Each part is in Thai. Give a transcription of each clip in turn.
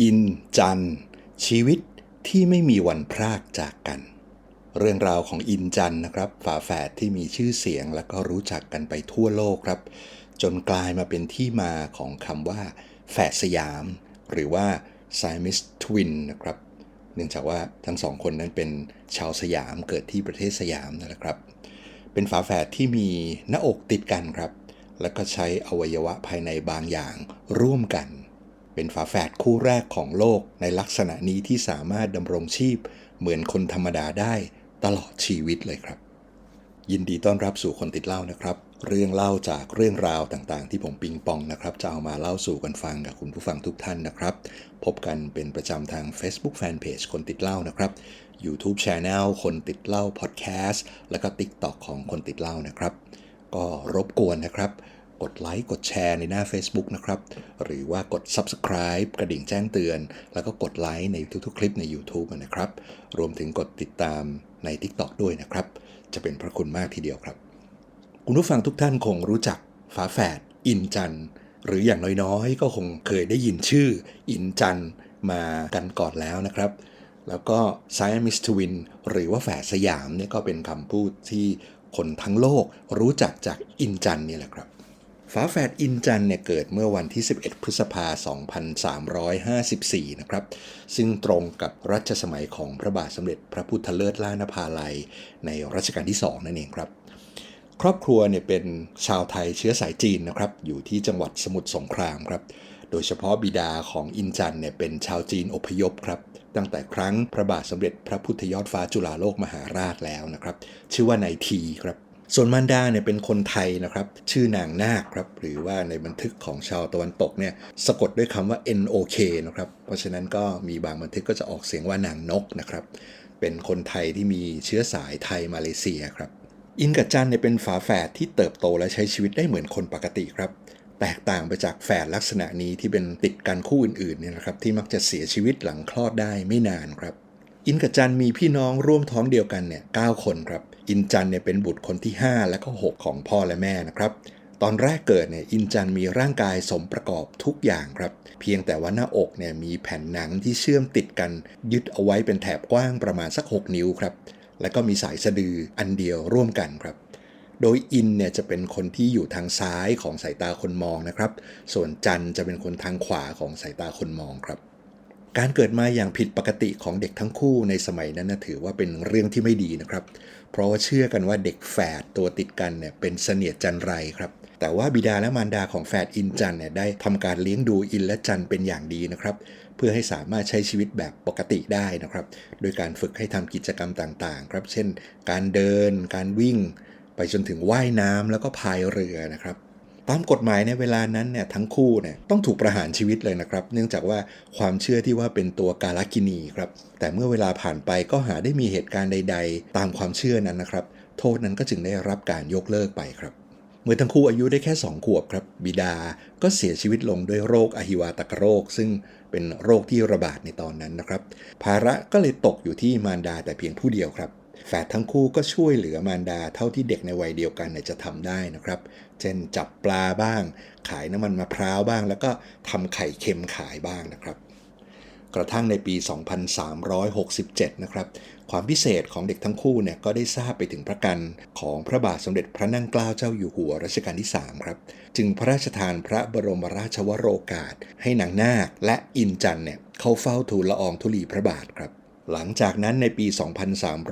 อินจัน ชีวิตที่ไม่มีวันพรากจากกัน เรื่องราวของอินจันนะครับ ฝาแฝดที่มีชื่อเสียงและก็รู้จักกันไปทั่วโลกครับ จนกลายมาเป็นที่มาของคำว่า แฝดสยาม หรือว่า Siamese Twin นะครับ เนื่องจากว่าทั้งสองคนนั้นเป็นชาวสยามเกิดที่ประเทศสยามนั่นแหละครับ เป็นฝาแฝดที่มีหน้าอกติดกันครับ แล้วก็ใช้อวัยวะภายในบางอย่างร่วมกัน เป็นฝาแฝดคู่แรกของโลกในลักษณะนี้ที่สามารถดำรงชีพ เหมือนคนธรรมดาได้ตลอดชีวิตเลยครับ ยินดีต้อนรับสู่คนติดเล่านะครับ เรื่องเล่าจากเรื่องราวต่างๆ ที่ผมปิงปองนะครับ จะเอามาเล่าสู่กันฟังกับคุณผู้ฟังทุกท่านนะครับ พบกันเป็นประจำทาง Facebook Fanpage คนติดเล่านะครับ YouTube Channel คนติดเล่า Podcast แล้วก็ TikTok ของคนติดเล่านะครับ ก็รบกวนนะครับ ดไลค์ กดแชร์ในหน้า Facebook นะครับ หรือว่ากด Subscribe กระดิ่งแจ้งเตือน แล้วก็กดไลค์ในทุกๆ คลิปใน YouTube นะครับ รวมถึงกดติดตามใน TikTok ด้วยนะครับ จะเป็นพระคุณมากทีเดียวครับ คุณผู้ฟังทุกท่านคงรู้จักฝาแฝดอินจันหรืออย่างน้อยๆ ก็คงเคยได้ยินชื่ออินจันมากันก่อนแล้วนะครับแล้วก็ Siamese Twin หรือว่าแฝดสยามเนี่ยก็เป็นคำพูดที่คนทั้งโลกรู้จักจากอินจันนี่แหละครับ ฝาแฝดอินจันเนี่ยเกิดเมื่อวันที่ 11 พฤษภาคม2354 นะครับ ซึ่งตรงกับรัชสมัยของพระบาทสมเด็จพระพุทธเลิศล้านภาลัย ในรัชกาลที่ 2 นั่นเองครับ ครอบครัวเนี่ยเป็นชาวไทยเชื้อสายจีนนะครับ อยู่ที่จังหวัดสมุทรสงครามครับ โดยเฉพาะบิดาของอินจันเนี่ยเป็นชาวจีนอพยพครับ ตั้งแต่ครั้งพระบาทสมเด็จพระพุทธยอดฟ้าจุฬาโลกมหาราชแล้วนะครับ ชื่อว่านายทีครับ ส่วนมารดาเนี่ยเป็นคนไทยนะครับ ชื่อนางนาคครับ หรือว่าในบันทึกของชาวตะวันตกเนี่ยสะกดด้วยคำว่า NOK นะครับ เพราะฉะนั้นก็มีบางบันทึกก็จะออกเสียงว่านางนกนะครับ เป็นคนไทยที่มีเชื้อสายไทยมาเลเซียครับ อินกับจันเนี่ยเป็นฝาแฝดที่เติบโตและใช้ชีวิตได้เหมือนคนปกติครับ แตกต่างไปจากแฝดลักษณะนี้ที่เป็นติดกันคู่อื่นๆเนี่ยนะครับที่มักจะเสียชีวิตหลังคลอดได้ไม่นานครับ อินกับจันมีพี่น้องร่วมท้องเดียวกันเนี่ยเคนครับ อินจันเนี่ยเป็นบุตรคนที่ 5 และก็ 6 ของพ่อและแม่นะครับ ตอนแรกเกิดเนี่ยอินจันมีร่างกายสมประกอบทุกอย่างครับ เพียงแต่ว่าหน้าอกเนี่ยมีแผ่นหนังที่เชื่อมติดกัน ยึดเอาไว้เป็นแถบกว้างประมาณสัก 6 นิ้วครับ แล้วก็มีสายสะดืออันเดียวร่วมกันครับโดยอินเนี่ยจะเป็นคนที่อยู่ทางซ้ายของสายตาคนมองนะครับ ส่วนจันจะเป็นคนทางขวาของสายตาคนมองครับ การเกิดมาอย่างผิดปกติของเด็กทั้งคู่ในสมัยนั้นนะถือว่าเป็นเรื่องที่ไม่ดีนะครับ เพราะว่าเชื่อกันว่าเด็กแฝดตัวติดกันเนี่ยเป็นเสนียดจันไรครับ แต่ว่าบิดาและมารดาของแฝดอินจันเนี่ยได้ทำการเลี้ยงดูอินและจันเป็นอย่างดีนะครับ เพื่อให้สามารถใช้ชีวิตแบบปกติได้นะครับ โดยการฝึกให้ทำกิจกรรมต่างๆ ครับ เช่น การเดิน การวิ่ง ไปจนถึงว่ายน้ำแล้วก็พายเรือนะครับ ตามกฎหมายในเวลานั้นเนี่ยทั้งคู่เนี่ยต้องถูกประหารชีวิตเลยนะครับ เนื่องจากว่าความเชื่อที่ว่าเป็นตัวกาลกินีครับ แต่เมื่อเวลาผ่านไปก็หาได้มีเหตุการณ์ใด ๆ ตามความเชื่อนั้นนะครับ โทษนั้นก็จึงได้รับการยกเลิกไปครับ เมื่อทั้งคู่อายุได้แค่ 2 ขวบครับ บิดาก็เสียชีวิตลงด้วยโรคอหิวาตกโรค ซึ่งเป็นโรคที่ระบาดในตอนนั้นนะครับ ภาระก็เลยตกอยู่ที่มารดาแต่เพียงผู้เดียวครับแฝดทั้งคู่ก็ช่วยเหลือมารดาเท่าที่เด็กในวัยเดียวกันจะทำได้นะครับ ช่น จับปลาบ้าง ขายน้ำมันมะพร้าวบ้าง แล้วก็ทำไข่เค็มขายบ้างนะครับ กระทั่งในปี 2367 นะครับ ความพิเศษของเด็กทั้งคู่เนี่ยก็ได้ทราบไปถึงพระกันของพระบาทสมเด็จพระนั่งเกล้าเจ้าอยู่หัวรัชกาลที่ 3 ครับ จึงพระราชทานพระบรมราชวโรกาส ให้นางนาคและอินจันเนี่ยเข้าเฝ้าทูลละอองธุลีพระบาทครับ หลังจากนั้นในปี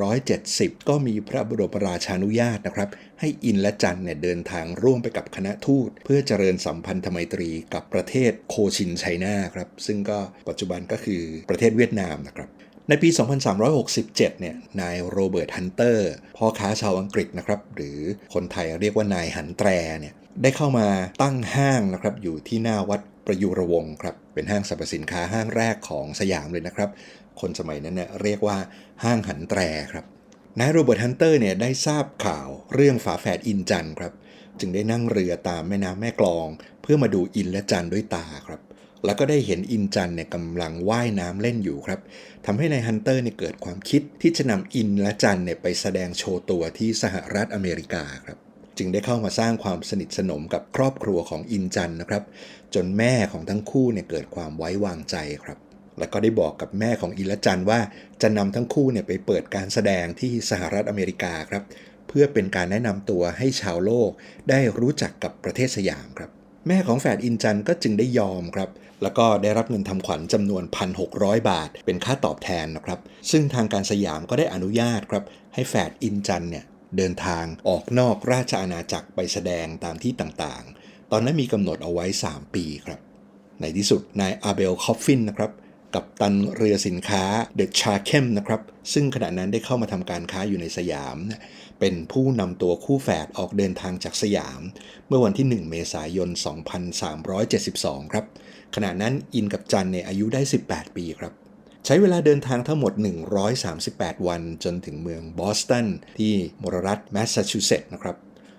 2370 ก็มีพระบรมราชานุญาตนะครับ ให้อินและจันเนี่ยเดินทางร่วมไปกับคณะทูต เพื่อเจริญสัมพันธไมตรีกับประเทศโคชินไชน่าครับ ซึ่งก็ปัจจุบันก็คือประเทศเวียดนามนะครับในปี 2367 เนี่ย นายโรเบิร์ตฮันเตอร์ พ่อค้าชาวอังกฤษนะครับ หรือคนไทยเรียกว่านายหันแตรเนี่ย ได้เข้ามาตั้งห้างนะครับ อยู่ที่หน้าวัดประยุรวงศ์ครับ เป็นห้างสรรพสินค้าห้างแรกของสยามเลยนะครับ คนสมัยนั้นเนี่ยเรียกว่าห้างหันแตรครับนายโรเบิร์ตฮันเตอร์เนี่ยได้ทราบข่าวเรื่องฝาแฝดอินจันครับ จึงได้นั่งเรือตามแม่น้ำแม่กลอง เพื่อมาดูอินและจันด้วยตาครับ แล้วก็ได้เห็นอินจันเนี่ยกำลังว่ายน้ำเล่นอยู่ครับทำให้นายฮันเตอร์เนี่ยเกิดความคิดที่จะนำอินและจันเนี่ยไปแสดงโชว์ตัวที่สหรัฐอเมริกาครับจึงได้เข้ามาสร้างความสนิทสนมกับครอบครัวของอินจันนะครับ จนแม่ของทั้งคู่เนี่ยเกิดความไว้วางใจครับ แล้วก็ได้บอกกับแม่ของอิละจันว่าจะนำทั้งคู่เนี่ยไปเปิดการแสดงที่สหรัฐอเมริกาครับ เพื่อเป็นการแนะนำตัวให้ชาวโลกได้รู้จักกับประเทศสยามครับ แม่ของแฝดอินจันก็จึงได้ยอมครับ แล้วก็ได้รับเงินทำขวัญจำนวน 1,600 บาท เป็นค่าตอบแทนนะครับ ซึ่งทางการสยามก็ได้อนุญาตครับให้แฝดอินจันเนี่ยเดินทางออกนอกราชอาณาจักรไปแสดงตามที่ต่างๆ ตอนนั้นมีกำหนดเอาไว้ 3 ปีครับ ในที่สุดนายอาเบลคอฟฟินนะครับ กับตันเรือสินค้าเดอะชาเคมนะครับ ซึ่งขณะนั้นได้เข้ามาทำการค้าอยู่ในสยาม เป็นผู้นำตัวคู่แฝดออกเดินทางจากสยาม เมื่อวันที่ 1 เมษายน 2372 ครับ ขณะนั้นอินกับจันในอายุได้ 18 ปีครับใช้เวลาเดินทางทั้งหมด 138 วันจนถึงเมืองบอสตัน ที่มรรัฐแมสซาชูเซตส์นะครับ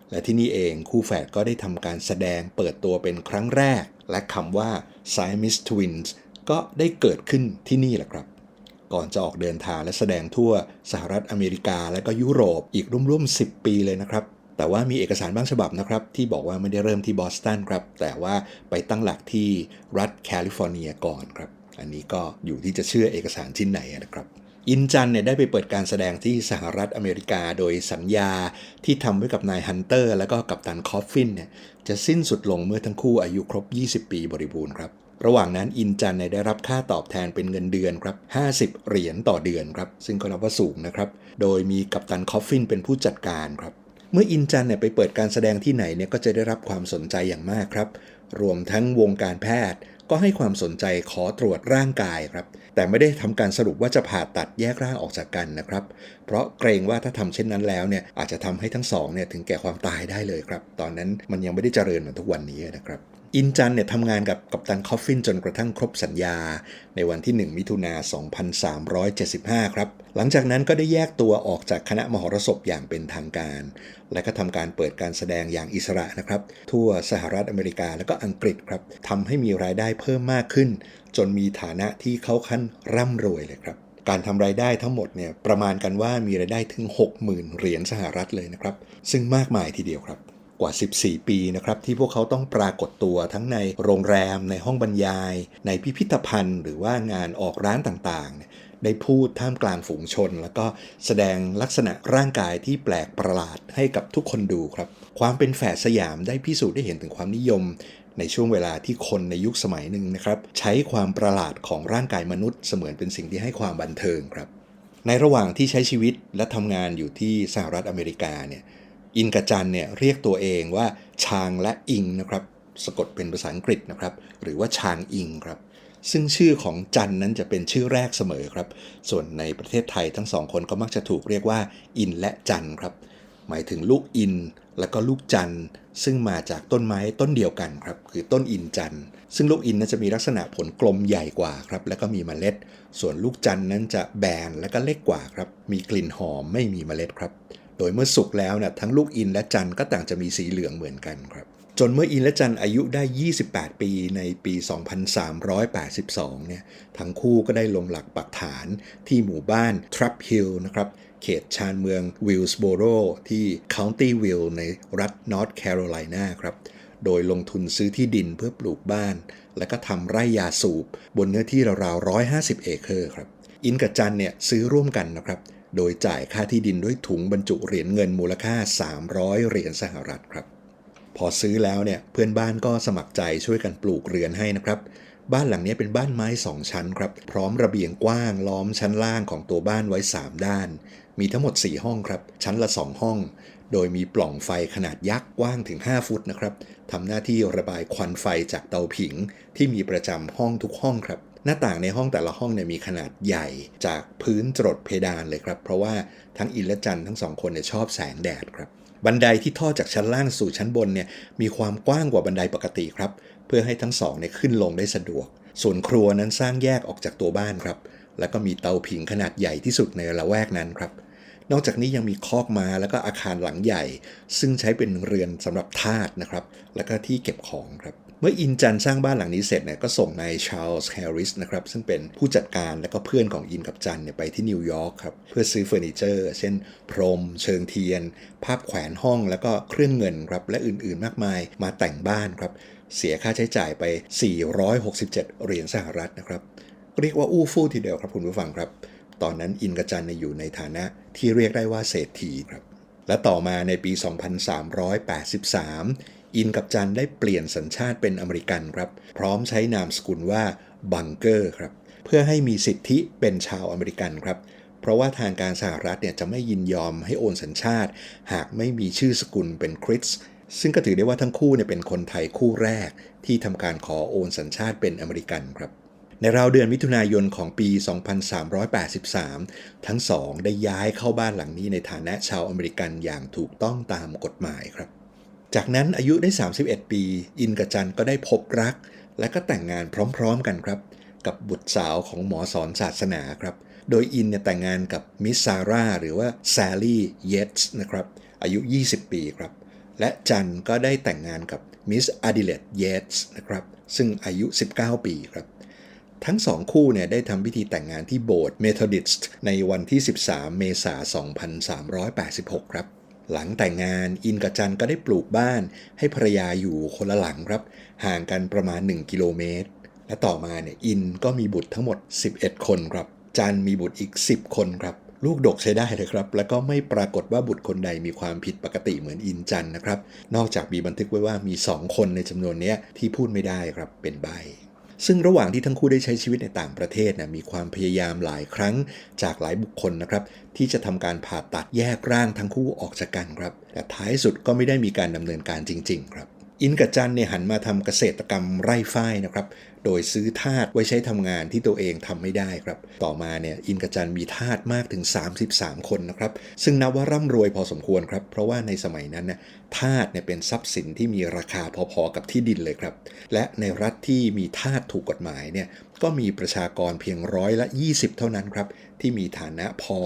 และที่นี่เองคู่แฝดก็ได้ทำการแสดงเปิดตัวเป็นครั้งแรก และคำว่า Siamese Twins ก็ได้เกิดขึ้นที่นี่แหละครับ ก่อนจะออกเดินทางและแสดงทั่วสหรัฐอเมริกาและก็ยุโรปอีกร่วมๆ10 ปีเลยนะครับแต่ว่ามีเอกสารบางฉบับนะครับ ที่บอกว่าไม่ได้เริ่มที่บอสตันครับ แต่ว่าไปตั้งหลักที่รัฐแคลิฟอร์เนียก่อนครับ อันนี้ก็อยู่ที่จะเชื่อเอกสารชิ้นไหนนะครับ อินจันเนี่ยได้ไปเปิดการแสดงที่สหรัฐอเมริกาโดยสัญญาที่ทำไว้กับนายฮันเตอร์ และก็กัปตันคอฟฟินเนี่ยจะสิ้นสุดลงเมื่อทั้งคู่อายุครบ 20 ปีบริบูรณ์ครับ ระหว่างนั้นอินจันเนี่ยได้รับค่าตอบแทนเป็นเงินเดือนครับ50 เหรียญต่อเดือนครับซึ่งก็นับว่าสูงนะครับ โดยมีกัปตันคอฟฟินเป็นผู้จัดการครับเมื่ออินจันเนี่ยไปเปิดการแสดงที่ไหนเนี่ยก็จะได้รับความสนใจอย่างมากครับ รวมทั้งวงการแพทย์ก็ให้ความสนใจขอตรวจร่างกายครับ แต่ไม่ได้ทำการสรุปว่าจะผ่าตัดแยกร่างออกจากกันนะครับ เพราะเกรงว่าถ้าทำเช่นนั้นแล้วเนี่ยอาจจะทำให้ทั้งสองเนี่ยถึงแก่ความตายได้เลยครับ ตอนนั้นมันยังไม่ได้เจริญเหมือนทุกวันนี้นะครับ อินจันเนี่ยทำงานกับกัปตันคอฟฟินจนกระทั่งครบสัญญา ในวันที่ 1 มิถุนา 2375 ครับ หลังจากนั้นก็ได้แยกตัวออกจากคณะมหรสพอย่างเป็นทางการ และก็ทำการเปิดการแสดงอย่างอิสระนะครับ ทั่วสหรัฐอเมริกาและก็อังกฤษครับทำให้มีรายได้เพิ่มมากขึ้น จนมีฐานะที่เข้าขั้นร่ำรวยเลยครับการทำรายได้ทั้งหมดเนี่ยประมาณกันว่ามีรายได้ถึง 60,000 เหรียญสหรัฐเลยนะครับ ซึ่งมากมายทีเดียวครับ กว่า 14 ปีนะครับที่พวกเขาต้องปรากฏตัวทั้งในโรงแรม ในห้องบรรยาย ในพิพิธภัณฑ์ หรือว่างานออกร้านต่างๆ ได้พูดท่ามกลางฝูงชน แล้วก็แสดงลักษณะร่างกายที่แปลกประหลาดให้กับทุกคนดูครับ ความเป็นแฝดสยามได้พิสูจน์ได้เห็นถึงความนิยมในช่วงเวลาที่คนในยุคสมัยหนึ่งนะครับ ใช้ความประหลาดของร่างกายมนุษย์เสมือนเป็นสิ่งที่ให้ความบันเทิงครับ ในระหว่างที่ใช้ชีวิตและทำงานอยู่ที่สหรัฐอเมริกาเนี่ย อินกับจันเนี่ยเรียกตัวเองว่าชางและอิงนะครับสะกดเป็นภาษาอังกฤษนะครับ หรือว่าชางอิงครับ ซึ่งชื่อของจันนั้นจะเป็นชื่อแรกเสมอครับ ส่วนในประเทศไทยทั้งสองคนก็มักจะถูกเรียกว่า อินและจันครับ หมายถึงลูกอิน และก็ลูกจันซึ่งมาจากต้นไม้ต้นเดียวกันครับ คือต้นอินจันซึ่งลูกอินนั้นจะมีลักษณะผลกลมใหญ่กว่าครับ และก็มีเมล็ด ส่วนลูกจันนั้นจะแบนและก็เล็กกว่าครับ มีกลิ่นหอมไม่มีเมล็ดครับ โดยเมื่อสุกแล้วนะทั้งลูกอินและจันก็ต่างจะมีสีเหลืองเหมือนกันครับ จนเมื่ออินและจันอายุได้ 28 ปีในปี 2382 เนี่ย ทั้งคู่ก็ได้ลงหลักปักฐานที่หมู่บ้าน Trap Hill นะครับ เขตชานเมืองวิลส์โบโรที่ County Will ในรัฐ North Carolina ครับโดยลงทุนซื้อที่ดินเพื่อปลูกบ้าน และก็ทำไร่ยาสูบบนเนื้อที่ราวๆ150 เอเคอร์ครับ อินกับจันเนี่ยซื้อร่วมกันนะครับ โดยจ่ายค่าที่ดินด้วยถุงบรรจุเหรียญเงินมูลค่า 300 เหรียญสหรัฐครับ พอซื้อแล้วเนี่ยเพื่อนบ้านก็สมัครใจช่วยกันปลูกเรือนให้นะครับ บ้านหลังนี้เป็นบ้านไม้สองชั้นครับ พร้อมระเบียงกว้างล้อมชั้นล่างของตัวบ้านไว้ 3 ด้าน มีทั้งหมด 4 ห้องครับ ชั้นละ 2 ห้อง โดยมีปล่องไฟขนาดยักษ์กว้างถึง 5 ฟุตนะครับทำหน้าที่ระบายควันไฟจากเตาผิง ที่มีประจำห้องทุกห้องครับ หน้าต่างในห้องแต่ละห้องเนี่ยมีขนาดใหญ่จากพื้นจรดเพดานเลยครับ เพราะว่าทั้งอินและจันทั้งสองคนเนี่ยชอบแสงแดดครับ บันไดที่ทอดจากชั้นล่างสู่ชั้นบนเนี่ยมีความกว้างกว่าบันไดปกติครับ เพื่อให้ทั้งสองเนี่ยขึ้นลงได้สะดวก ส่วนครัวนั้นสร้างแยกออกจากตัวบ้านครับ แล้วก็มีเตาผิงขนาดใหญ่ที่สุดในละแวกนั้นครับนอกจากนี้ยังมีคอกม้าแล้วก็อาคารหลังใหญ่ ซึ่งใช้เป็นเรือนสำหรับทาสนะครับ แล้วก็ที่เก็บของครับ เมื่ออินจันสร้างบ้านหลังนี้เสร็จเนี่ยก็ส่งนายชาร์ลส์แฮร์ริสนะครับซึ่งเป็นผู้จัดการและก็เพื่อนของอินกับจันเนี่ยไปที่นิวยอร์กครับเพื่อซื้อเฟอร์นิเจอร์ เช่น พรม เชิงเทียน ภาพแขวนห้องแล้วก็เครื่องเงินครับและอื่นๆมากมายมาแต่งบ้านครับเสียค่าใช้จ่ายไป 467 เหรียญสหรัฐนะครับเรียกว่าอู้ฟู่ทีเดียวครับคุณผู้ฟังครับ ตอนนั้นอินกับจันเนี่ยอยู่ในฐานะที่เรียกได้ว่าเศรษฐีครับและต่อมาในปี 2383 อินกับจันได้เปลี่ยนสัญชาติเป็นอเมริกันครับ พร้อมใช้นามสกุลว่าบังเกอร์ครับ เพื่อให้มีสิทธิเป็นชาวอเมริกันครับ เพราะว่าทางการสหรัฐเนี่ยจะไม่ยินยอมให้โอนสัญชาติ หากไม่มีชื่อสกุลเป็นคริสซึ่งก็ถือได้ว่าทั้งคู่เนี่ยเป็นคนไทยคู่แรก ที่ทำการขอโอนสัญชาติเป็นอเมริกันครับในราวเดือนมิถุนายนของปี 2383 ทั้งสองได้ย้ายเข้าบ้านหลังนี้ในฐานะชาวอเมริกันอย่างถูกต้องตามกฎหมายครับ จากนั้นอายุได้ 31 ปี อินกับจันก็ได้พบรัก และก็แต่งงานพร้อมๆกันครับ กับบุตรสาวของหมอสอนศาสนาครับ โดยอินเนี่ยแต่งงานกับมิสซาร่าหรือว่าแซลลี่เยตส์นะครับอายุ 20 ปีครับ และจันก็ได้แต่งงานกับมิสอดิเลตเยตส์นะครับซึ่งอายุ 19 ปีครับ ทั้งสองคู่เนี่ยได้ทำพิธีแต่งงานที่โบสถ์เมทอดิสต์ในวันที่ 13 เมษายน 2386 ครับ หลังแต่งงานอินกับจันก็ได้ปลูกบ้าน ให้ภรรยาอยู่คนละหลังครับ ห่างกันประมาณ 1 กิโลเมตร และต่อมาเนี่ยอินก็มีบุตรทั้งหมด 11 คนครับ จันมีบุตรอีก 10 คนครับ ลูกดกใช้ได้เลยครับ แล้วก็ไม่ปรากฏว่าบุตรคนใดมีความผิดปกติเหมือนอินจันนะครับ นอกจากมีบันทึกไว้ว่ามี 2 คนในจำนวนนี้ที่พูดไม่ได้ครับเป็นใบ ซึ่งระหว่างที่ทั้งคู่ได้ใช้ชีวิตในต่างประเทศนะมีความพยายามหลายครั้งจากหลายบุคคลนะครับที่จะทำการผ่าตัดแยกร่างทั้งคู่ออกจากกันครับ แต่ท้ายสุดก็ไม่ได้มีการดำเนินการจริง ๆ ครับ อินกับจันเนี่ยหันมาทำเกษตรกรรมไร่ฝ้ายนะครับ โดยซื้อทาสไว้ใช้ทำงานที่ตัวเองทำไม่ได้ครับ ต่อมาเนี่ยอินกับจันมีทาสมากถึง 33 คนนะครับ ซึ่งนับว่าร่ำรวยพอสมควรครับ เพราะว่าในสมัยนั้นน่ยทาสเนี่ยเป็นทรัพย์สินที่มีราคาพอๆกับที่ดินเลยครับ และในรัฐที่มีทาสถูกกฎหมายเนี่ยก็มีประชากรเพียงร้อยละ 20 เท่านั้นครับที่มีฐานะพอ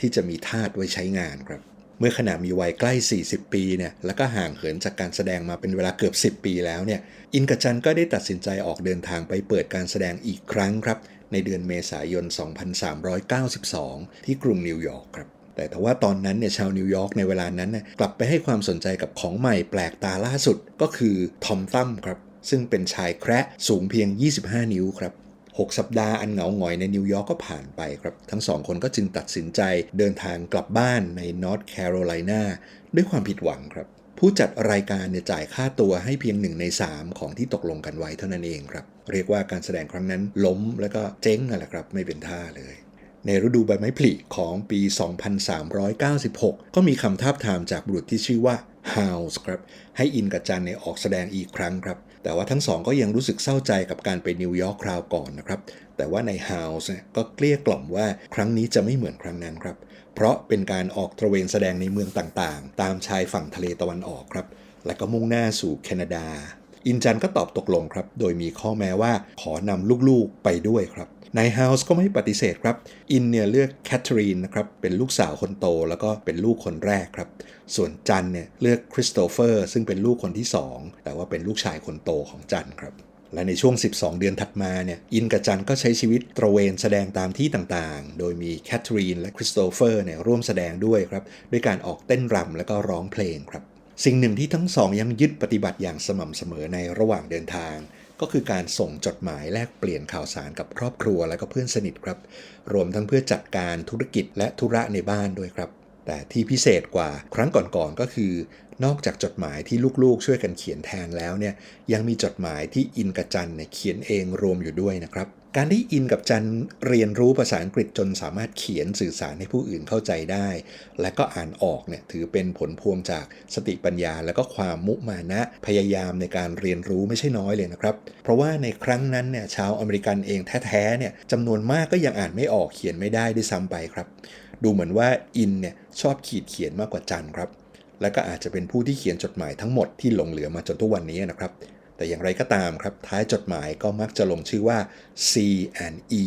ที่จะมีทาสไว้ใช้งานครับ เมื่อขณะมีวัยใกล้ 40 ปีเนี่ยแล้วก็ห่างเหินจากการแสดงมาเป็นเวลาเกือบ 10 ปีแล้วเนี่ยอินกับจันก็ได้ตัดสินใจออกเดินทางไปเปิดการแสดงอีกครั้งครับ ในเดือนเมษายน 2392 ที่กรุงนิวยอร์กครับแต่ทว่าตอนนั้นเนี่ยชาวนิวยอร์กในเวลานั้นเนี่ยกลับไปให้ความสนใจกับของใหม่แปลกตาล่าสุดก็คือทอมตั้มครับซึ่งเป็นชายแคระสูงเพียง 25 นิ้วครับ 6 สัปดาห์อันเหงาหงอยในนิวยอร์กก็ผ่านไปครับ ทั้งสองคนก็จึงตัดสินใจเดินทางกลับบ้านในนอร์ทแคโรไลนาด้วยความผิดหวังครับ ผู้จัดรายการเนี่ยจ่ายค่าตัวให้เพียงหนึ่งใน 3 ของที่ตกลงกันไว้เท่านั้นเองครับ เรียกว่าการแสดงครั้งนั้นล้มแล้วก็เจ๊งนั่นแหละครับ ไม่เป็นท่าเลยในฤดูใบไม้ผลิของปี 2396 ก็มีคำทาบทามจากบุรุษที่ชื่อว่า House ครับ ให้อินกับจันเนี่ยออกแสดงอีกครั้งครับ แต่ว่าทั้งสองก็ยังรู้สึกเศร้าใจกับการไปนิวยอร์กคราวก่อนนะครับ แต่ว่าในฮาวส์ก็เกลี้ยกล่อมว่าครั้งนี้จะไม่เหมือนครั้งนั้นครับ เพราะเป็นการออกตระเวนแสดงในเมืองต่างๆ ตามชายฝั่งทะเลตะวันออกครับ และก็มุ่งหน้าสู่แคนาดา อินจันก็ตอบตกลงครับ โดยมีข้อแม้ว่าขอนำลูกๆไปด้วยครับ นายเฮาส์ก็ไม่ปฏิเสธครับ อินเนี่ยเลือกแคทเธอรีนนะครับเป็นลูกสาวคนโตแล้วก็เป็นลูกคนแรกครับ ส่วนจันเนี่ยเลือกคริสโตเฟอร์ซึ่งเป็นลูกคนที่ 2 แต่ว่าเป็นลูกชายคนโตของจันครับและในช่วง 12 เดือนถัดมาเนี่ย อินกับจันก็ใช้ชีวิตตระเวนแสดงตามที่ต่างๆ โดยมีแคทเธอรีนและคริสโตเฟอร์เนี่ยร่วมแสดงด้วยครับ ด้วยการออกเต้นรำและก็ร้องเพลงครับ สิ่งหนึ่งที่ทั้งสองยังยึดปฏิบัติอย่างสม่ำเสมอในระหว่างเดินทาง ก็คือการส่งจดหมายแลกเปลี่ยนข่าวสารกับครอบครัวและก็เพื่อนสนิทครับ รวมทั้งเพื่อจัดการธุรกิจและธุระในบ้านด้วยครับ แต่ที่พิเศษกว่าครั้งก่อนๆก็คือ นอกจากจดหมายที่ลูกๆ ช่วยกันเขียนแทนแล้วเนี่ยยังมีจดหมายที่อินกับจันเนี่ยเขียนเองรวมอยู่ด้วยนะครับ การที่อินกับจันเรียนรู้ภาษาอังกฤษจนสามารถเขียนสื่อสารให้ผู้อื่นเข้าใจได้ และก็อ่านออกเนี่ยถือเป็นผลพวงจากสติปัญญา และก็ความมุมานะพยายามในการเรียนรู้ไม่ใช่น้อยเลยนะครับ เพราะว่าในครั้งนั้นเนี่ยชาวอเมริกันเองแท้ๆเนี่ยจำนวนมากก็ยังอ่านไม่ออกเขียนไม่ได้ด้วยซ้ำไปครับ ดูเหมือนว่าอินเนี่ยชอบขีดเขียนมากกว่าจันครับและก็อาจจะเป็นผู้ที่เขียนจดหมายทั้งหมดที่หลงเหลือมาจนทุกวันนี้นะครับ แต่อย่างไรก็ตามครับ ท้ายจดหมายก็มักจะลงชื่อว่า C and E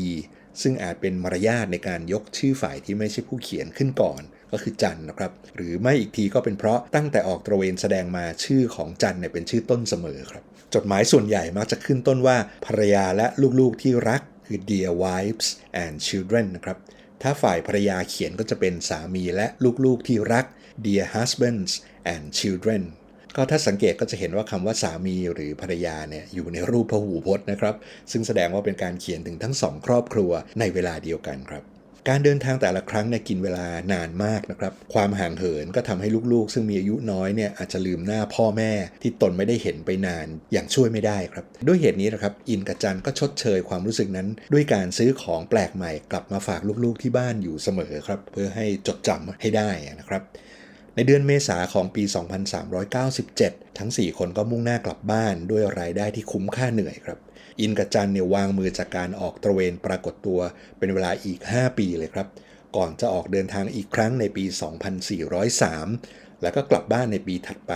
ซึ่งอาจเป็นมารยาทในการยกชื่อฝ่ายที่ไม่ใช่ผู้เขียนขึ้นก่อนก็คือจันนะครับ หรือไม่อีกทีก็เป็นเพราะตั้งแต่ออกตระเวนแสดงมาชื่อของจันเนี่ยเป็นชื่อต้นเสมอครับ จดหมายส่วนใหญ่มักจะขึ้นต้นว่าภรรยาและลูกๆที่รักคือ dear wives and children นะครับถ้าฝ่ายภรรยาเขียนก็จะเป็นสามีและลูกๆที่รัก dear husbands and children ก็ถ้าสังเกตก็จะเห็นว่าคำว่าสามีหรือภรรยาเนี่ยอยู่ในรูปพหูพจน์นะครับ ซึ่งแสดงว่าเป็นการเขียนถึงทั้งสองครอบครัวในเวลาเดียวกันครับการเดินทางแต่ละครั้งเนี่ยกินเวลานานมากนะครับ ความห่างเหินก็ทำให้ลูกๆ ซึ่งมีอายุน้อยเนี่ยอาจจะลืมหน้าพ่อแม่ที่ตนไม่ได้เห็นไปนานอย่างช่วยไม่ได้ครับ ด้วยเหตุนี้นะครับอินกับจันก็ชดเชยความรู้สึกนั้น ด้วยการซื้อของแปลกใหม่กลับมาฝากลูกๆที่บ้านอยู่เสมอครับ เพื่อให้จดจำให้ได้นะครับ ในเดือนเมษาของปี 2397 ทั้ง 4 คนก็มุ่งหน้ากลับบ้านด้วยรายได้ที่คุ้มค่าเหนื่อยครับ อินกับจันเนี่ยวางมือจากการออกตระเวนปรากฏตัวเป็นเวลาอีก 5 ปีเลยครับ ก่อนจะออกเดินทางอีกครั้งในปี 2403 แล้วก็กลับบ้านในปีถัดไป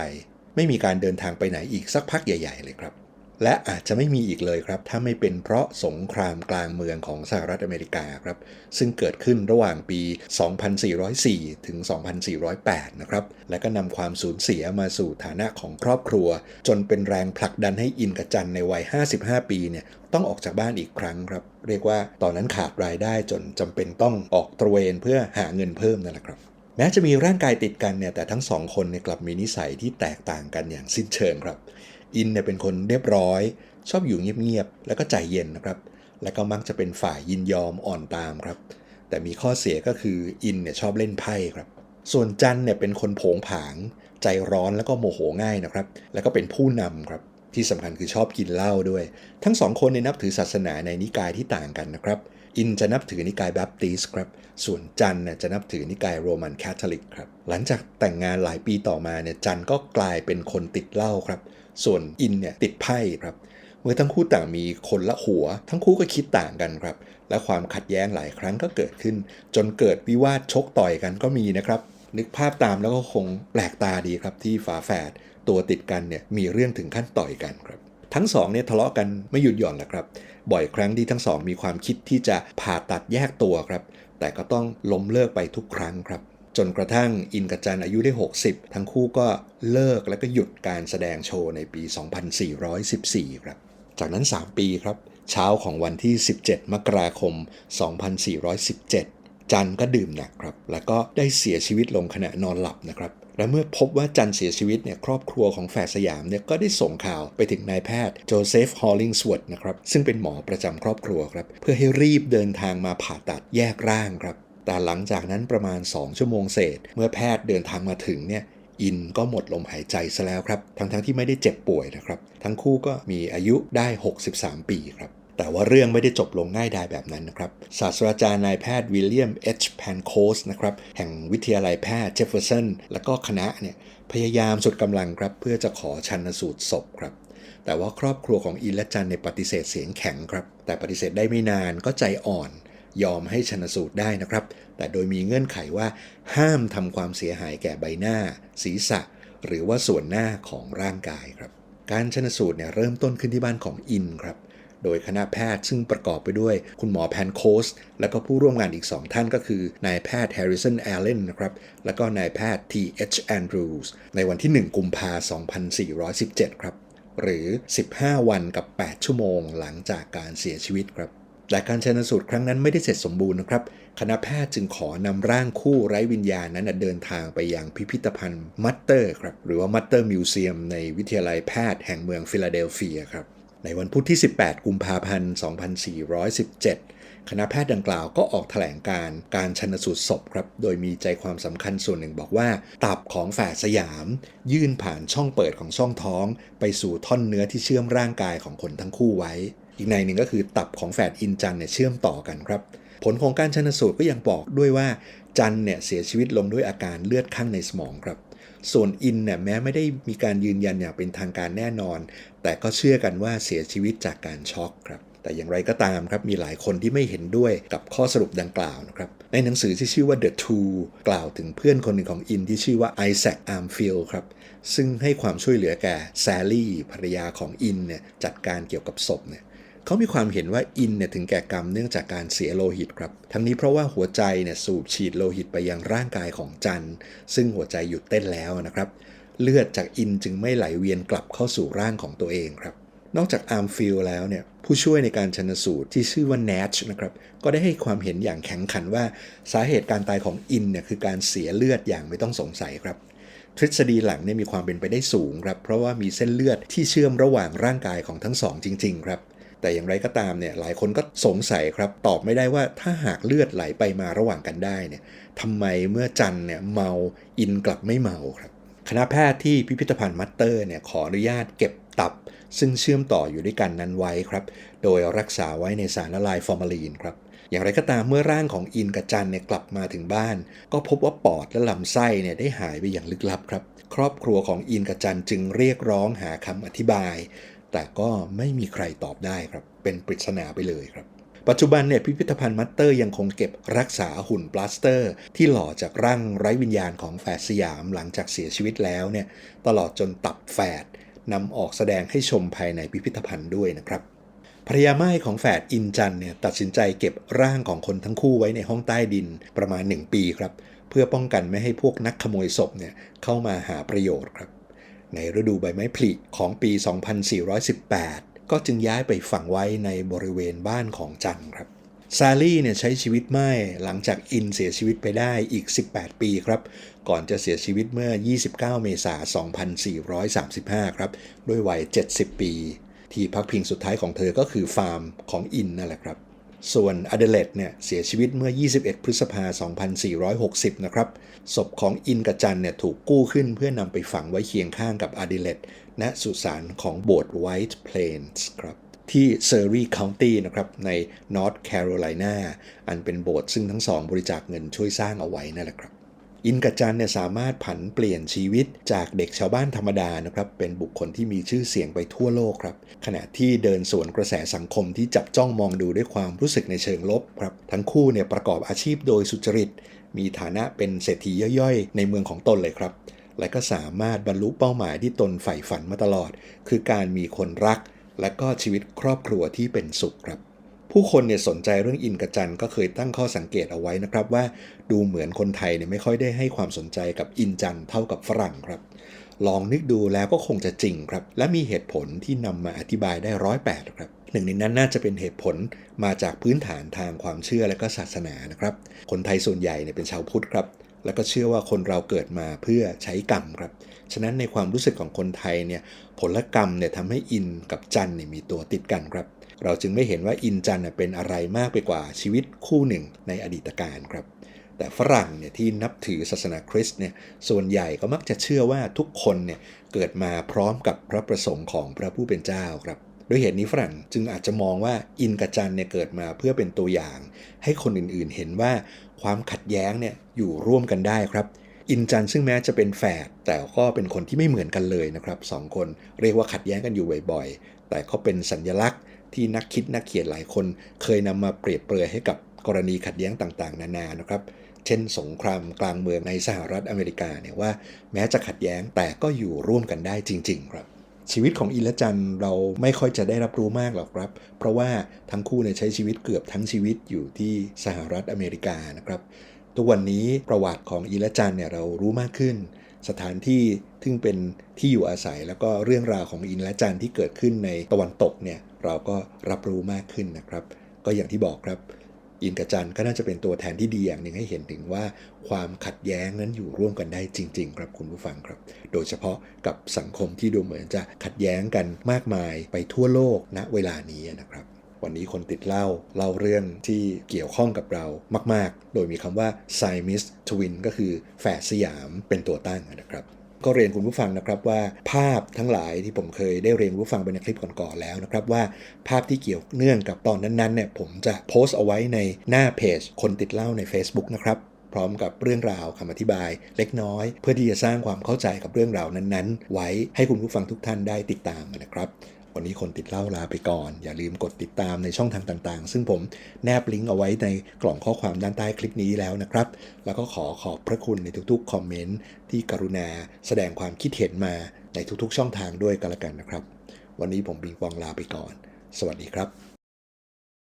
ไม่มีการเดินทางไปไหนอีกสักพักใหญ่ ๆ เลยครับ และอาจจะไม่มีอีกเลยครับ ถ้าไม่เป็นเพราะสงครามกลางเมืองของสหรัฐอเมริกาครับ ซึ่งเกิดขึ้นระหว่างปี 2404 ถึง 2408 นะครับ และก็นำความสูญเสียมาสู่ฐานะของครอบครัว จนเป็นแรงผลักดันให้อินกับจันในวัย 55 ปีเนี่ยต้องออกจากบ้านอีกครั้งครับ เรียกว่าตอนนั้นขาดรายได้จนจำเป็นต้องออกตระเวนเพื่อหาเงินเพิ่มนั่นแหละครับแม้จะมีร่างกายติดกันเนี่ยแต่ทั้งสองคนเนี่ยกลับมีนิสัยที่แตกต่างกันอย่างสิ้นเชิงครับ อินเนี่ยเป็นคนเรียบร้อย ชอบอยู่เงียบๆแล้วก็ใจเย็นนะครับ และก็มักจะเป็นฝ่ายยินยอมอ่อนตามครับ แต่มีข้อเสียก็คืออินเนี่ยชอบเล่นไพ่ครับ ส่วนจันเนี่ยเป็นคนโผงผาง ใจร้อนแล้วก็โมโหง่ายนะครับ แล้วก็เป็นผู้นำครับที่สำคัญคือชอบกินเหล้าด้วย ทั้งสองคนเนี่ยนับถือศาสนาในนิกายที่ต่างกันนะครับ อินจะนับถือนิกายแบปติสครับ ส่วนจันเนี่ยจะนับถือนิกายโรมันคาทอลิกครับ หลังจากแต่งงานหลายปีต่อมาเนี่ยจันก็กลายเป็นคนติดเหล้าครับ ส่วนอินเนี่ยติดไพ่ครับ เมื่อทั้งคู่ต่างมีคนละหัว ทั้งคู่ก็คิดต่างกันครับ และความขัดแย้งหลายครั้งก็เกิดขึ้น จนเกิดวิวาทชกต่อยกันก็มีนะครับ นึกภาพตามแล้วก็คงแปลกตาดีครับที่ฝาแฝดตัวติดกันเนี่ยมีเรื่องถึงขั้นต่อยกันครับทั้งสองเนี่ยทะเลาะกันไม่หยุดหย่อนแหละครับ บ่อยครั้งที่ทั้งสองมีความคิดที่จะผ่าตัดแยกตัวครับ แต่ก็ต้องล้มเลิกไปทุกครั้งครับ จนกระทั่งอินกับจันอายุได้ 60 ทั้งคู่ก็เลิกแล้วก็หยุดการแสดงโชว์ในปี 2414 ครับ จากนั้น 3 ปีครับ เช้าของวันที่ 17 มกราคม 2417 จันก็ดื่มหนักครับ แล้วก็ได้เสียชีวิตลงขณะนอนหลับนะครับและเมื่อพบว่าจันเสียชีวิตเนี่ยครอบครัวของแฝดสยามเนี่ยก็ได้ส่งข่าวไปถึงนายแพทย์โจเซฟฮอลลิงสวดนะครับซึ่งเป็นหมอประจำครอบครัวครับเพื่อให้รีบเดินทางมาผ่าตัดแยกร่างครับ แต่หลังจากนั้นประมาณ 2 ชั่วโมงเศษ เมื่อแพทย์เดินทางมาถึงเนี่ยอินก็หมดลมหายใจซะแล้วครับ ทั้งๆทที่ไม่ได้เจ็บป่วยนะครับ ทั้งคู่ก็มีอายุได้ 63 ปีครับ แต่ว่าเรื่องไม่ได้จบลงง่ายดายแบบนั้นนะครับ ศาสตราจารย์นายแพทย์วิลเลียมเอชแพนโคสนะครับ แห่งวิทยาลัยแพทย์เจฟเฟอร์สันและก็คณะเนี่ย พยายามสุดกำลังครับ เพื่อจะขอชันสูตรศพครับ แต่ว่าครอบครัวของอินและจันในยปฏิเสธเสียงแข็งครับ แต่ปฏิเสธได้ไม่นานก็ใจอ่อน ยอมให้ชนสูตรได้นะครับ แต่โดยมีเงื่อนไขว่า ห้ามทำความเสียหายแก่ใบหน้า ศีรษะ หรือว่าส่วนหน้าของร่างกายครับ การชนสูตรเนี่ยเริ่มต้นขึ้นที่บ้านของอินครับโดยคณะแพทย์ซึ่งประกอบไปด้วย คุณหมอแพนโคส และก็ผู้ร่วมงานอีก 2 ท่านก็คือนายแพทย์แฮร์ริสันแอลเลนนะครับ และก็นายแพทย์ T.H. Andrews ในวันที่ 1 กุมภาพันธ์ 2417 ครับ หรือ 15 วันกับ 8 ชั่วโมงหลังจากการเสียชีวิตครับ แต่การชันสูตรครั้งนั้นไม่ได้เสร็จสมบูรณ์นะครับ คณะแพทย์จึงขอนำร่างคู่ไร้วิญญาณนั้นเดินทางไปยังพิพิธภัณฑ์มัตเตอร์ครับหรือว่ามัตเตอร์มิวเซียมในวิทยาลัยแพทย์แห่งเมืองฟิลาเดลเฟียครับในวันพุธที่ 18 กุมภาพันธ์ 2417 คณะแพทย์ดังกล่าวก็ออกแถลงการการชันสูตรศพครับ โดยมีใจความสำคัญส่วนหนึ่งบอกว่า ตับของแฝดสยาม ยื่นผ่านช่องเปิดของช่องท้อง ไปสู่ท่อนเนื้อที่เชื่อมร่างกายของคนทั้งคู่ไว้ อีกในหนึ่งก็คือตับของแฝดอินจันเนี่ยเชื่อมต่อกันครับ ผลของการชันสูตรก็ยังบอกด้วยว่าจันเนี่ยเสียชีวิตลงด้วยอาการเลือดข้างในสมองครับ ส่วนอินเนี่ยแม้ไม่ได้มีการยืนยันอย่างเป็นทางการแน่นอน แต่ก็เชื่อกันว่าเสียชีวิตจากการช็อกครับแต่อย่างไรก็ตามครับ มีหลายคนที่ไม่เห็นด้วยกับข้อสรุปดังกล่าวนะครับ ในหนังสือที่ชื่อว่า The Two กล่าวถึงเพื่อนคนหนึ่งของอินที่ชื่อว่าไอแซคอาร์มฟิลครับ ซึ่งให้ความช่วยเหลือแก่แซลลี่ภรรยาของอินเนี่ยจัดการเกี่ยวกับศพเนี่ย เขามีความเห็นว่าอินเนี่ยถึงแก่กรรมเนื่องจากการเสียโลหิตครับ ทั้งนี้เพราะว่าหัวใจเนี่ยสูบฉีดโลหิตไปยังร่างกายของจันซึ่งหัวใจหยุดเต้นแล้วนะครับ เลือดจากอินจึงไม่ไหลเวียนกลับเข้าสู่ร่างของตัวเองครับ นอกจากอาร์มฟิลแล้วเนี่ยผู้ช่วยในการชนสูตรที่ชื่อว่าแนชนะครับก็ได้ให้ความเห็นอย่างแข็งขันว่าสาเหตุการตายของอินเนี่ยคือการเสียเลือดอย่างไม่ต้องสงสัยครับทฤษฎีหลังเนี่ยมีความเป็นไปได้สูงครับ เพราะว่ามีเส้นเลือดที่เชื่อมระหว่างร่างกายของทั้งสองจริง ๆ ครับ แต่อย่างไรก็ตามเนี่ยหลายคนก็สงสัยครับตอบไม่ได้ว่าถ้าหากเลือดไหลไปมาระหว่างกันได้เนี่ยทำไมเมื่อจันเนี่ยเมาอินกลับไม่เมาครับคณะแพทย์ที่พิพิธภัณฑ์มัตเตอร์เนี่ยขออนุญาตเก็บตับ ซึ่งเชื่อมต่ออยู่ด้วยกันนั้นไว้ครับ โดยรักษาไว้ในสารละลายฟอร์มาลีนครับอย่างไรก็ตามเมื่อร่างของอินกับจันเนี่ยกลับมาถึงบ้าน ก็พบว่าปอดและลำไส้เนี่ยได้หายไปอย่างลึกลับครับ ครอบครัวของอินกับจันจึงเรียกร้องหาคำอธิบาย แต่ก็ไม่มีใครตอบได้ครับ เป็นปริศนาไปเลยครับ ปัจจุบันเนี่ยพิพิธภัณฑ์มัตเตอร์ยังคงเก็บรักษาหุ่นปลาสเตอร์ ที่หล่อจากร่างไร้วิญญาณของแฝดสยามหลังจากเสียชีวิตแล้วเนี่ยตลอดจนตับแฝดนำออกแสดงให้ชมภายในพิพิธภัณฑ์ด้วยนะครับภรรยาไม้ของแฝดอินจันเนี่ยตัดสินใจเก็บร่างของคนทั้งคู่ไว้ในห้องใต้ดินประมาณ 1 ปีครับ เพื่อป้องกันไม่ให้พวกนักขโมยศพเนี่ยเข้ามาหาประโยชน์ครับ ในฤดูใบไม้ผลิของปี 2418 ก็จึงย้ายไปฝังไว้ในบริเวณบ้านของจันครับซาลี่เนี่ยใช้ชีวิตไม่หลังจากอินเสียชีวิตไปได้อีก 18 ปีครับ ก่อนจะเสียชีวิตเมื่อ 29 เมษายน 2435 ครับ ด้วยวัย 70 ปี ที่พักพิงสุดท้ายของเธอก็คือฟาร์มของอินนั่นแหละครับ ส่วนอเดเลดเนี่ยเสียชีวิตเมื่อ 21 พฤษภาคม2460 นะครับ ศพของอินกับจันเนี่ยถูกกู้ขึ้นเพื่อนำไปฝังไว้เคียงข้างกับอเดเลดณสุสานของโบสถ์ไวท์เพลนส์ครับที่เซอร์รีคาน์ตี้นะครับในนอร์ทแคโรไลนาอันเป็นโบสถ์ซึ่งทั้งสองบริจาคเงินช่วยสร้างเอาไว้นั่นแหละครับ อินกับจันเนี่ยสามารถผันเปลี่ยนชีวิตจากเด็กชาวบ้านธรรมดานะครับเป็นบุคคลที่มีชื่อเสียงไปทั่วโลกครับขณะที่เดินสวนกระแสสังคมที่จับจ้องมองดูด้วยความรู้สึกในเชิงลบครับทั้งคู่เนี่ยประกอบอาชีพโดยสุจริต มีฐานะเป็นเศรษฐีย่อยๆ ในเมืองของตนเลยครับและก็สามารถบรรลุเป้าหมายที่ตนใฝ่ฝันมาตลอด คือการมีคนรัก และก็ชีวิตครอบครัวที่เป็นสุขครับ ผู้คนเนี่ยสนใจเรื่องอินกับจันก็เคยตั้งข้อสังเกตเอาไว้นะครับว่าดูเหมือนคนไทยเนี่ยไม่ค่อยได้ให้ความสนใจกับอินจันเท่ากับฝรั่งครับ ลองนึกดูแล้วก็คงจะจริงครับ และมีเหตุผลที่นำมาอธิบายได้ร้อยแปดครับหนึ่งในนั้นน่าจะเป็นเหตุผลมาจากพื้นฐานทางความเชื่อและก็ศาสนานะครับ คนไทยส่วนใหญ่เนี่ยเป็นชาวพุทธครับ แล้วก็เชื่อว่าคนเราเกิดมาเพื่อใช้กรรมครับ ฉะนั้นในความรู้สึกของคนไทยเนี่ยผลกรรมเนี่ยทำให้อินกับจันเนี่ยมีตัวติดกันครับ เราจึงไม่เห็นว่าอินจันเป็นอะไรมากไปกว่าชีวิตคู่หนึ่งในอดีตการครับ แต่ฝรั่งเนี่ยที่นับถือศาสนาคริสต์เนี่ยส่วนใหญ่ก็มักจะเชื่อว่าทุกคนเนี่ยเกิดมาพร้อมกับพระประสงค์ของพระผู้เป็นเจ้าครับด้วยเหตุนี้ฝรั่งจึงอาจจะมองว่าอินกับจันเนี่ยเกิดมาเพื่อเป็นตัวอย่าง ให้คนอื่นๆเห็นว่าความขัดแย้งเนี่ยอยู่ร่วมกันได้ครับ อินจันซึ่งแม้จะเป็นแฝดแต่ก็เป็นคนที่ไม่เหมือนกันเลยนะครับสองคนเรียกว่าขัดแย้งกันอยู่บ่อยๆ แต่ก็เป็นสัญลักษณ์ ที่นักคิดนักเขียนหลายคน เคยนำมาเปรียบเปรยให้กับกรณีขัดแย้งต่างๆ นานานะครับ เช่น สงครามกลางเมืองในสหรัฐอเมริกาเนี่ยว่าแม้จะขัดแย้งแต่ก็อยู่ร่วมกันได้จริง ๆ ครับชีวิตของอินและจันเราไม่ค่อยจะได้รับรู้มากหรอกครับ เพราะว่าทั้งคู่เนี่ยใช้ชีวิตเกือบทั้งชีวิตอยู่ที่สหรัฐอเมริกานะครับ ทุกวันนี้ประวัติของอินและจันเนี่ยเรารู้มากขึ้น สถานที่ซึ่งเป็นที่อยู่อาศัยแล้วก็เรื่องราวของอินและจันที่เกิดขึ้นในตะวันตกเนี่ย เราก็รับรู้มากขึ้นนะครับ ก็อย่างที่บอกครับ อินกับจันก็น่าจะเป็นตัวแทนที่ดีอย่างหนึ่งให้เห็นถึงว่า ความขัดแย้งนั้นอยู่ร่วมกันได้จริง ๆ ครับคุณผู้ฟังครับ โดยเฉพาะกับสังคมที่ดูเหมือนจะขัดแย้งกันมากมายไปทั่วโลกณเวลานี้นะครับวันนี้คนติดเล่าเล่าเรื่องที่เกี่ยวข้องกับเรามาก ๆ โดยมีคำว่า s i m i s Twin ก็คือแฝดสยามเป็นตัวตั้งนะครับ ก็เรียนคุณผู้ฟังนะครับว่าภาพทั้งหลายที่ผมเคยได้เรียนคุณผู้ฟังไปในคลิปก่อนๆแล้วนะครับว่าภาพที่เกี่ยวเนื่องกับตอนนั้นๆเนี่ยผมจะโพสต์เอาไว้ในหน้าเพจคนติดเล่าใน Facebook นะครับพร้อมกับเรื่องราวคำอธิบายเล็กน้อย เพื่อที่จะสร้างความเข้าใจกับเรื่องราวนั้นๆ ไว้ให้คุณผู้ฟังทุกท่านได้ติดตามนะครับ วันนี้คนติดเล่าลาไปก่อน อย่าลืมกดติดตามในช่องทางต่างๆ ซึ่งผมแนบลิงก์เอาไว้ในกล่องข้อความด้านใต้คลิปนี้แล้วนะครับ แล้วก็ขอขอบพระคุณในทุกๆคอมเมนต์ที่กรุณาแสดงความคิดเห็นมาในทุกๆ ช่องทางด้วยกันละกันนะครับ วันนี้ผมบิงปองลาไปก่อน สวัสดีครับ